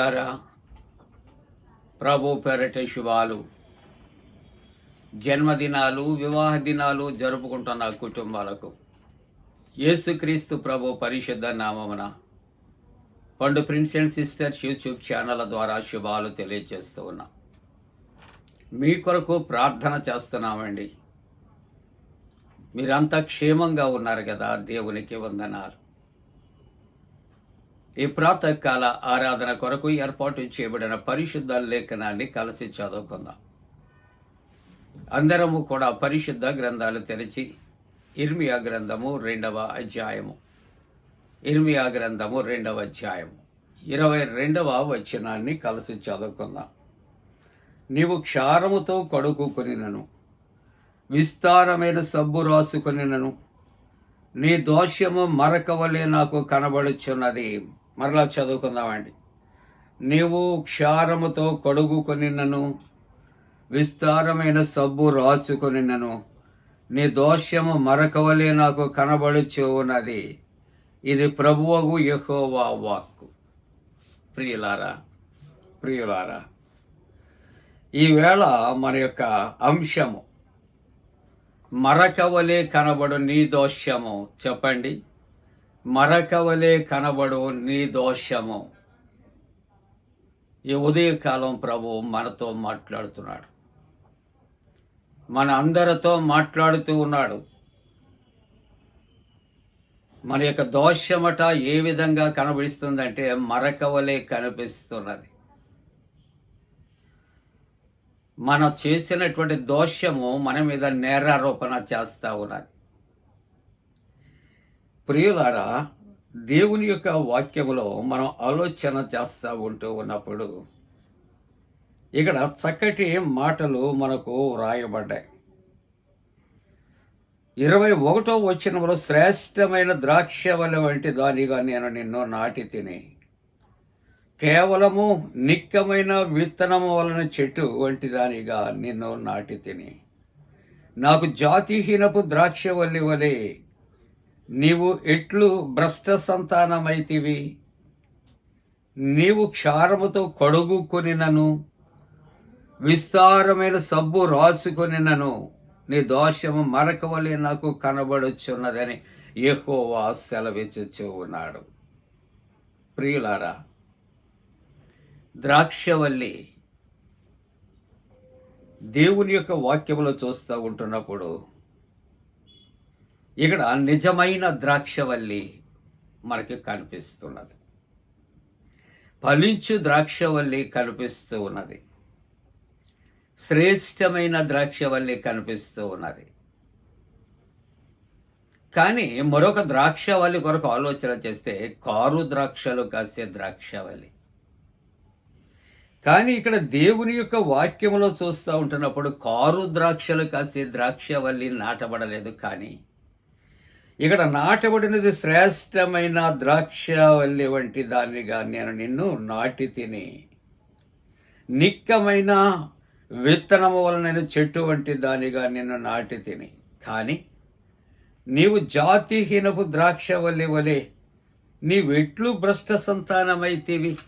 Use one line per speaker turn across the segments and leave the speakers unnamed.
ప్రియులారా ప్రభు పెరట శుభాలు. జన్మదినాలు వివాహ దినాలు జరుపుకుంటున్న కుటుంబాలకు యేసుక్రీస్తు ప్రభు పరిశుద్ధ నామమున పండు prince and sisters YouTube channel ద్వారా శుభాలు తెలియజేస్తూ ఉన్నా. మీ కొరకు ప్రార్థన చేస్తున్నామండి. మీరంతా క్షేమంగా ఉన్నారు కదా దేవునికి వందనాలు. ఈ ప్రాతకాల ఆరాధన కొరకు ఏర్పాటు చేయబడిన పరిశుద్ధ లేఖనాన్ని కలిసి చదువుకుందాం. అందరము కూడా పరిశుద్ధ గ్రంథాలు తెరిచి ఇర్మియా గ్రంథము రెండవ అధ్యాయము. ఇర్మియా గ్రంథము రెండవ అధ్యాయము. ఇరవై రెండవ వచనాన్ని కలిసి చదువుకుందాం. నీవు క్షారముతో కడుక్కుకొనినను విస్తారమైన సబ్బు రాసుకొనినను నీ దోషము మరకవలే నాకు కనబడుచున్నది. మరలా చదువుకుందామండి. నీవు క్షారముతో కడుగుకొనినను విస్తారమైన సబ్బు రాసుకొనినను నీ దోషము మరకవలే నాకు కనబడుచు ఉన్నది ఇది ప్రభువగు యహోవా వాక్కు. ప్రియులారా ప్రియులారా ఈవేళ మన యొక్క అంశము మరకవలే కనబడు నీ దోష్యము చెప్పండి. మరకవలే కనబడు నీ దోషము. ఈ ఉదయకాలం ప్రభు మనతో మాట్లాడుతున్నాడు. మన అందరితో మాట్లాడుతూ ఉన్నాడు. మన యొక్క దోషమట ఏ విధంగా కనబడిస్తుందంటే మరకవలే కనిపిస్తున్నది. మనం చేసినటువంటి దోషము మన మీద నేరారోపణ చేస్తూ ఉన్నది. ప్రియులారా దేవుని యొక్క వాక్యములో మనం ఆలోచన చేస్తూ ఉంటూ ఉన్నప్పుడు ఇక్కడ చక్కటి మాటలు మనకు వ్రాయబడ్డాయి. ఇరవై ఒకటో వచ్చినప్పుడు శ్రేష్టమైన ద్రాక్షవల వంటి దానిగా నేను నిన్ను నాటి తిని కేవలము నిక్కమైన విత్తనము వలన చెట్టు వంటి దానిగా నిన్ను నాటి తిని నాకు జాతిహీనపు ద్రాక్షవల్లి వలె నీవు ఎట్లు భ్రష్ట సంతానమైతివి నీవు క్షారముతో కడుగుకొనినను విస్తారమైన సబ్బు రాసుకొనినను నీ దోషము మరకవలే నాకు కనబడుచున్నదని యెహోవా సెలవిచ్చుచూ ఉన్నాడు. ప్రియులారా ద్రాక్షవల్లి దేవుని యొక్క వాక్యములో చూస్తూ ఉంటున్నప్పుడు ఇక్కడ నిజమైన ద్రాక్షవల్లి మనకి కనిపిస్తున్నది. ఫలించు ద్రాక్షవల్లి కనిపిస్తూ ఉన్నది. శ్రేష్టమైన ద్రాక్షవల్లి కనిపిస్తూ ఉన్నది. కానీ మరొక ద్రాక్షవల్లి కొరకు ఆలోచన చేస్తే కారు ద్రాక్షలు కాసే ద్రాక్షవల్లి. కానీ ఇక్కడ దేవుని యొక్క వాక్యములో చూస్తూ ఉంటున్నప్పుడు కారు ద్రాక్షలు కాసే ద్రాక్షవల్లి నాటబడలేదు కానీ ఇక్కడ నాటబడినది శ్రేష్టమైన ద్రాక్షవల్లి వంటి దానిగా నేను నిన్ను నాటి తిని నిక్కమైన విత్తనము వలన చెట్టు వంటి దానిగా నిన్ను నాటి తిని. కానీ నీవు జాతిహీనపు ద్రాక్షవల్లి వలె నీవెట్లు భ్రష్ట సంతానమైతివి.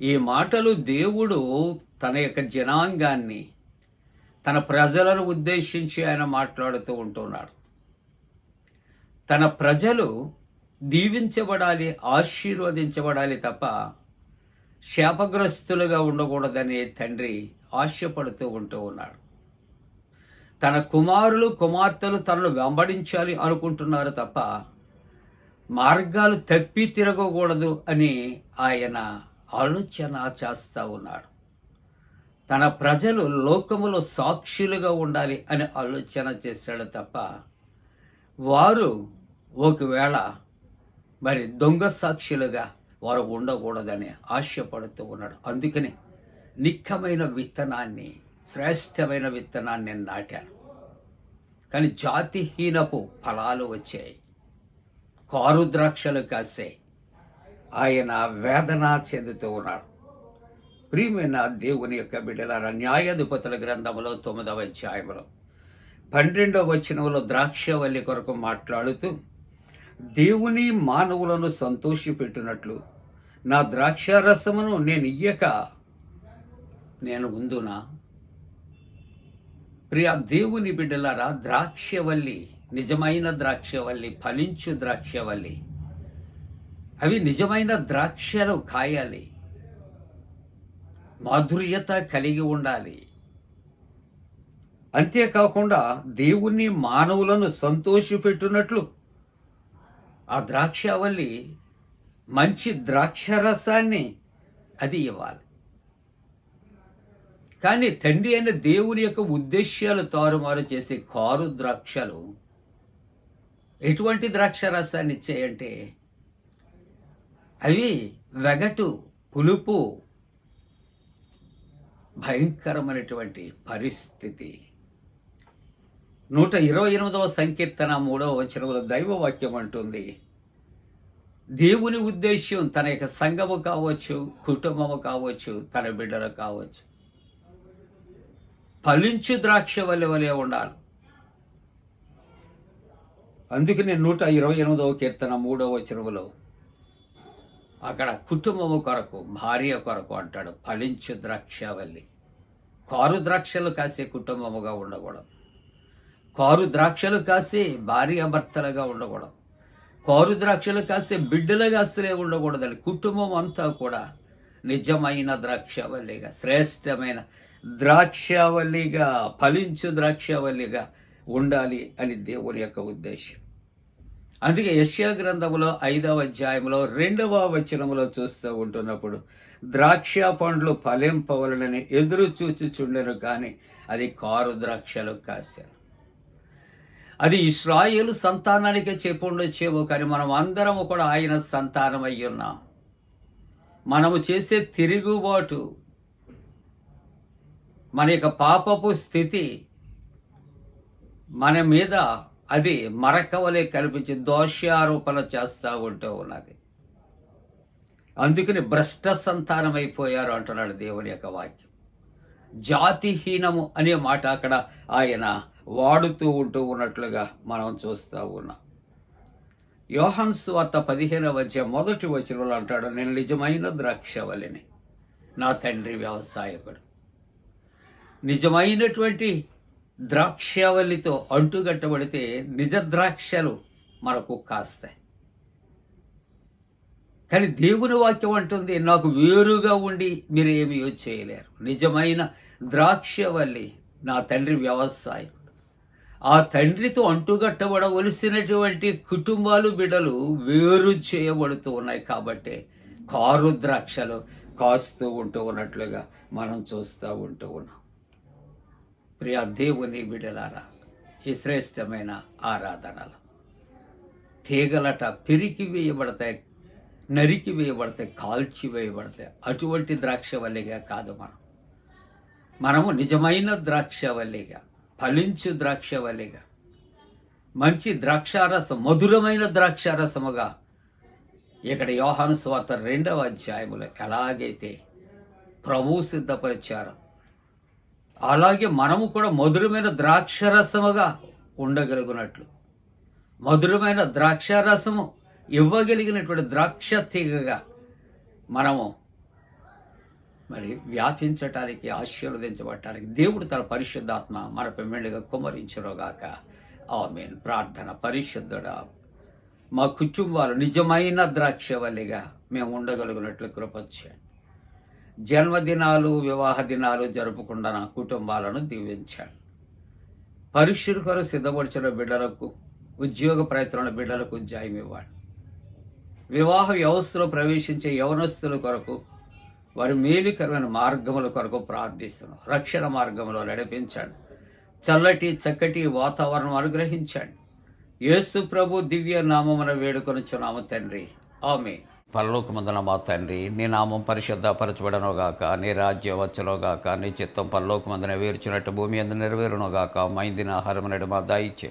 ఈ మాటలు దేవుడు తన యొక్క జనాంగాన్ని తన ప్రజలను ఉద్దేశించి ఆయన మాట్లాడుతూ ఉంటున్నాడు. తన ప్రజలు దీవించబడాలి ఆశీర్వదించబడాలి తప్ప శాపగ్రస్తులుగా ఉండకూడదని తండ్రి ఆశపడుతూ ఉంటూ ఉన్నాడు. తన కుమారులు కుమార్తెలు తనను వెంబడించాలి అనుకుంటున్నారు తప్ప మార్గాలు తప్పి తిరగకూడదు అని ఆయన ఆలోచన చేస్తూ ఉన్నాడు. తన ప్రజలు లోకములో సాక్షులుగా ఉండాలి అని ఆలోచన చేశాడు తప్ప వారు ఒకవేళ మరి దొంగ సాక్షులుగా వారు ఉండకూడదని ఆశపడుతూ ఉన్నాడు. అందుకని నిక్కమైన విత్తనాన్ని శ్రేష్టమైన విత్తనాన్ని నేను నాటాను కానీ జాతిహీనపు ఫలాలు వచ్చాయి. కారు ద్రాక్షలు కాసాయి ఆయన వేదన చెందుతూ ఉన్నాడు. ప్రియమైన దేవుని యొక్క బిడ్డలారా న్యాయాధిపతుల గ్రంథంలో తొమ్మిదవ అధ్యాయంలో పన్నెండవ వచనంలో ద్రాక్షవల్లి కొరకు మాట్లాడుతూ దేవుని మానవులను సంతోషపెట్టినట్లు నా ద్రాక్షారసమును నేను ఇయ్యక నేను ఉందునా? ప్రియ దేవుని బిడ్డలారా ద్రాక్షవల్లి నిజమైన ద్రాక్షవల్లి ఫలించు ద్రాక్షవల్లి అవి నిజమైన ద్రాక్షలు కాయాలి మాధుర్యత కలిగి ఉండాలి. అంతేకాకుండా దేవుణ్ణి మానవులను సంతోషపెట్టినట్లు ఆ ద్రాక్షావల్లి మంచి ద్రాక్షరసాన్ని అది ఇవ్వాలి. కానీ తండ్రి అయిన దేవుని యొక్క ఉద్దేశ్యాలు తారుమారు చేసే కారు ద్రాక్షలు ఎటువంటి ద్రాక్ష రసాన్ని ఇచ్చాయంటే అవి వెగటు పులుపు భయంకరమైనటువంటి పరిస్థితి. నూట ఇరవై ఎనిమిదవ సంకీర్తన మూడవ వచనంలో దైవవాక్యం అంటుంది. దేవుని ఉద్దేశ్యం తన యొక్క సంఘము కావచ్చు కుటుంబము కావచ్చు తన బిడ్డలు కావచ్చు. ఫలించు ద్రాక్ష వలె వలె ఉండాలి. అందుకని నూట ఇరవై ఎనిమిదవ కీర్తన మూడవ వచనములో అక్కడ కుటుంబము కొరకు భార్య కొరకు అంటాడు ఫలించు ద్రాక్షవల్లి కారు ద్రాక్షలు కాసే కుటుంబముగా ఉండకూడదు. కారు ద్రాక్షలు కాసే భార్యాభర్తలుగా ఉండకూడదు. కారు ద్రాక్షలు కాసే బిడ్డలుగా అసలే ఉండకూడదండి. కుటుంబం అంతా కూడా నిజమైన ద్రాక్షవల్లిగా శ్రేష్టమైన ద్రాక్షవల్లిగా ఫలించు ద్రాక్షవల్లిగా ఉండాలి అని దేవుని యొక్క ఉద్దేశం. అందుకే యశ్యా గ్రంథములో ఐదవ అధ్యాయంలో రెండవ వచనంలో చూస్తూ ఉంటున్నప్పుడు ద్రాక్ష పండ్లు ఫలింపవలనని ఎదురు చూచుచుండెను కానీ అది కారు ద్రాక్షలు కాశారు అది ఇస్రాయేలు సంతానానికే చెప్పుండొచ్చేమో కానీ మనం అందరము కూడా ఆయన సంతానం అయి ఉన్నాం. మనము చేసే తిరుగుబాటు మన యొక్క పాపపు స్థితి మన మీద అది మరకవలే కనిపించి దోషారోపణ చేస్తూ ఉంటూ ఉన్నది. అందుకని భ్రష్ట సంతానం అయిపోయారు అంటున్నాడు దేవుని యొక్క వాక్యం. జాతిహీనము అనే మాట అక్కడ ఆయన వాడుతూ ఉంటూ ఉన్నట్లుగా మనం చూస్తూ ఉన్నాం. యోహన్ స్వార్త పదిహేనవ వచ్చే మొదటి వచనంలో అంటాడు నేను నిజమైన ద్రాక్షవల్లిని నా తండ్రి వ్యవసాయకుడు. నిజమైనటువంటి ద్రాక్షవల్లితో అంటుగట్టబడితే నిజ ద్రాక్షలు మనకు కాస్తాయి. కానీ దేవుని వాక్యం అంటుంది నాకు వేరుగా ఉండి మీరు ఏమీ చేయలేరు. నిజమైన ద్రాక్షవల్లి నా తండ్రి వ్యవసాయకుడు. ఆ తండ్రితో అంటుగట్టబడవలసినటువంటి కుటుంబాలు బిడలు వేరు చేయబడుతూ ఉన్నాయి కాబట్టి కారు ద్రాక్షలు కాస్తూ ఉంటూ ఉన్నట్లుగా మనం చూస్తూ ఉంటూ ఉన్నాం. ప్రియ దేవుని బిడలారా ఈ శ్రేష్టమైన ఆరాధనలు తీగలట పిరికి వేయబడతాయి నరికి వేయబడతాయి కాల్చి వేయబడతాయి. అటువంటి ద్రాక్షవల్లిగా కాదు మనం. మనము నిజమైన ద్రాక్షవల్లిగా ఫలించు ద్రాక్షవల్లిగా. మంచి ద్రాక్షారసం మధురమైన ద్రాక్షారసముగా ఇక్కడ యోహాను స్వాత రెండవ అధ్యాయములో ఎలాగైతే ప్రభు సిద్ధపరిచారు అలాగే మనము కూడా మధురమైన ద్రాక్షరసముగా ఉండగలుగునట్లు. మధురమైన ద్రాక్షారసము ఇవ్వగలిగినటువంటి ద్రాక్ష తీగగా మనము మరి వ్యాపించటానికి ఆశీర్వదించబడటానికి దేవుడు తన పరిశుద్ధాత్మ మన పెమ్మిళ్ళగా కుమరించరోగాక ఆమెన్. ప్రార్థన పరిశుద్ధుడా మా కుటుంబాలు నిజమైన ద్రాక్షవల్లిగా మేము ఉండగలిగినట్లు కృపొచ్చాను జన్మదినాలు వివాహ దినాలు జరుపుకుండా నా కుటుంబాలను దీవించాను పరీక్షల కొరకు సిద్ధపరిచిన బిడ్డలకు ఉద్యోగ ప్రయత్నాల బిడ్డలకు జాయం ఇవ్వాలి వివాహ వ్యవస్థలో ప్రవేశించే యవనస్తుల కొరకు వారి మేలుకరమైన మార్గముల కొరకు ప్రార్థిస్తున్నాం రక్షణ మార్గంలో నడిపించండి. చల్లటి చక్కటి వాతావరణం అనుగ్రహించండి. యేసు ప్రభు దివ్య నామమున వేడుకొనుచున్నాము తండ్రి. ఆమె పరలోకమందున మా తండ్రి నీ నామం పరిశుద్ధపరచబడనుగాక నీ రాజ్యం వచ్చునుగాక నీ చిత్తం పరలోకమందున వేర్చినట్టు భూమి అందు నెరవేరునుగాక మైందిన ఆహారం నడు మా దాయిచ్చే